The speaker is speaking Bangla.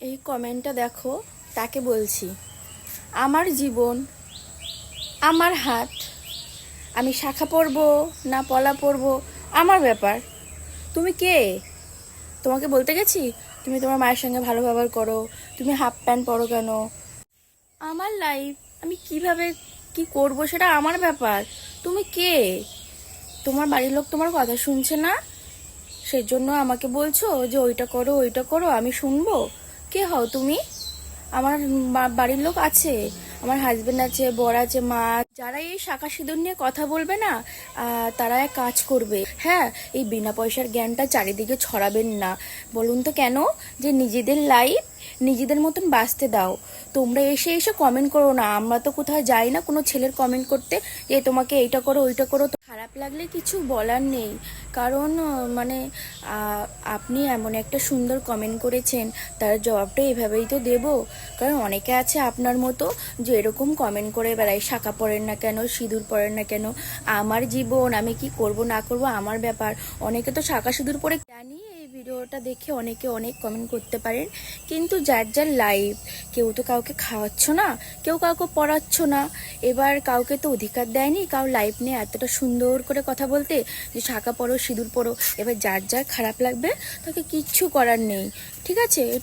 এই কমেন্টটা দেখো, তাকে বলছি, আমার জীবন, আমার হাত আমি শাখা পরব না পলা পরবো, আমার ব্যাপার। তুমি কে? তোমাকে বলতে গেছি? তুমি তোমার মায়ের সঙ্গে ভালো ব্যবহার করো, তুমি হাফ প্যান্ট পরো কেন? আমার লাইফ আমি কীভাবে কি করব সেটা আমার ব্যাপার। তুমি কে? তোমার বাড়ির লোক তোমার কথা শুনছে না? সেই জন্য আমাকে বলছো যে ওইটা করো ওইটা করো, আমি শুনব? কে হও তুমি? আমার বাড়ির লোক আছে, আমার হাজবেন্ড আছে, বর আছে, মা যারা এই শাখা সিঁদুর নিয়ে কথা বলবে না তারা এক কাজ করবে। হ্যাঁ এই বিনা পয়সার জ্ঞানটা চারিদিকে ছড়াবেন না। বলুন তো কেন? যে নিজেদের লাইফ নিজেদের মতন বাঁচতে দাও। তোমরা এসে এসে কমেন্ট করো না। আমরা তো কোথাও যাই না কোনো ছেলের কমেন্ট করতে। যে তোমাকে এইটা করো, ওইটা করো। তো খারাপ লাগলে কিছু বলার নেই। কারণ মানে আপনি এমন একটা সুন্দর কমেন্ট করেছেন। তার জবাবটা এভাবেই তো দেব। কারণ অনেকে আছে আপনার মতো যে এরকম কমেন্ট করে বেড়ায়। শাখা পড়েন না কেন? সিঁদুর পড়েন না কেন? আমার জীবন আমি কি করব না করব? আমার ব্যাপার। অনেকে তো শাখা সিঁদুর পরে ভিডিওটা দেখে অনেকে অনেক কমেন্ট করতে পারেন, কিন্তু যার যার লাইফ কেউ তো কাউকে খাওয়াচ্ছ না, কেউ কাউকে পড়াচ্ছ না। এবার কাউকে তো অধিকার দেয়নি কাউ লাইফ নিয়ে এতটা সুন্দর করে কথা বলতে যে শাখা পড়ো সিঁদুর পড়ো এবার যার যার খারাপ লাগবে, তাকে কিচ্ছু করার নেই, ঠিক আছে?